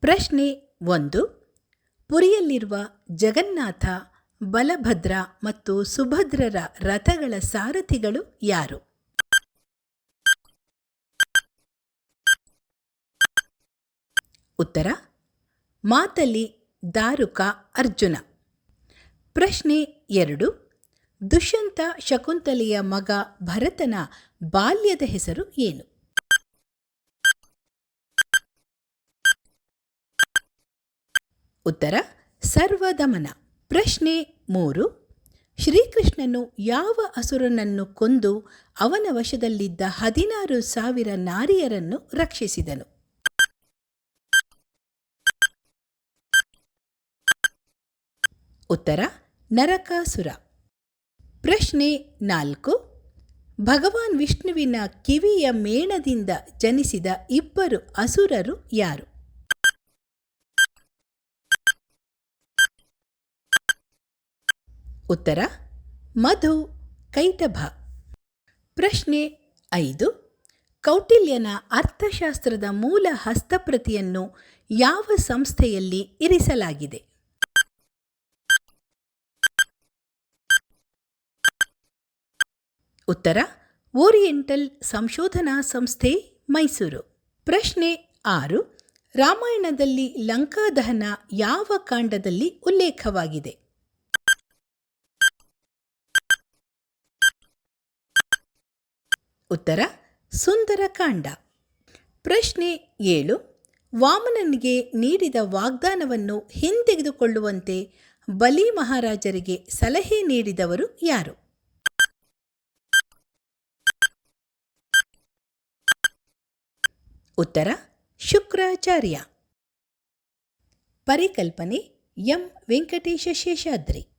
ಪ್ರಶ್ನೆ ಒಂದು. ಪುರಿಯಲ್ಲಿರುವ ಜಗನ್ನಾಥ, ಬಲಭದ್ರ ಮತ್ತು ಸುಭದ್ರರ ರಥಗಳ ಸಾರಥಿಗಳು ಯಾರು? ಉತ್ತರ ಮಾತಲಿ ದಾರುಕ ಅರ್ಜುನ. ಪ್ರಶ್ನೆ ಎರಡು. ದುಷ್ಯಂತ ಶಕುಂತಲೆಯ ಮಗ ಭರತನ ಬಾಲ್ಯದ ಹೆಸರು ಏನು? ಉತ್ತರ, ಸರ್ವದಮನ. ಪ್ರಶ್ನೆ ಮೂರು. ಶ್ರೀಕೃಷ್ಣನು ಯಾವ ಅಸುರನನ್ನು ಕೊಂದು ಅವನ ವಶದಲ್ಲಿದ್ದ ಹದಿನಾರು ಸಾವಿರ ನಾರಿಯರನ್ನು ರಕ್ಷಿಸಿದನು? ಉತ್ತರ, ನರಕಾಸುರ. ಪ್ರಶ್ನೆ ನಾಲ್ಕು. ಭಗವಾನ್ ವಿಷ್ಣುವಿನ ಕಿವಿಯ ಮೇಣದಿಂದ ಜನಿಸಿದ ಇಬ್ಬರು ಅಸುರರು ಯಾರು? ಉತ್ತರ, ಮಧು, ಕೈಟಭ. ಪ್ರಶ್ನೆ ಐದು, ಕೌಟಿಲ್ಯನ ಅರ್ಥಶಾಸ್ತ್ರದ ಮೂಲ ಹಸ್ತಪ್ರತಿಯನ್ನು ಯಾವ ಸಂಸ್ಥೆಯಲ್ಲಿ ಇರಿಸಲಾಗಿದೆ? ಉತ್ತರ, ಓರಿಯೆಂಟಲ್ ಸಂಶೋಧನಾ ಸಂಸ್ಥೆ, ಮೈಸೂರು. ಪ್ರಶ್ನೆ ಆರು, ರಾಮಾಯಣದಲ್ಲಿ ಲಂಕಾದಹನ ಯಾವ ಕಾಂಡದಲ್ಲಿ ಉಲ್ಲೇಖವಾಗಿದೆ? ಉತ್ತರ ಸುಂದರಕಾಂಡ ಪ್ರಶ್ನೆ ಏಳು, ವಾಮನನಿಗೆ ನೀಡಿದ ವಾಗ್ದಾನವನ್ನು ಹಿಂತೆಗೆದುಕೊಳ್ಳುವಂತೆ ಬಲಿ ಮಹಾರಾಜರಿಗೆ ಸಲಹೆ ನೀಡಿದವರು ಯಾರು? ಉತ್ತರ, ಶುಕ್ರಾಚಾರ್ಯ. ಪರಿಕಲ್ಪನೆ ಎಂ ವೆಂಕಟೇಶ ಶೇಷಾದ್ರಿ.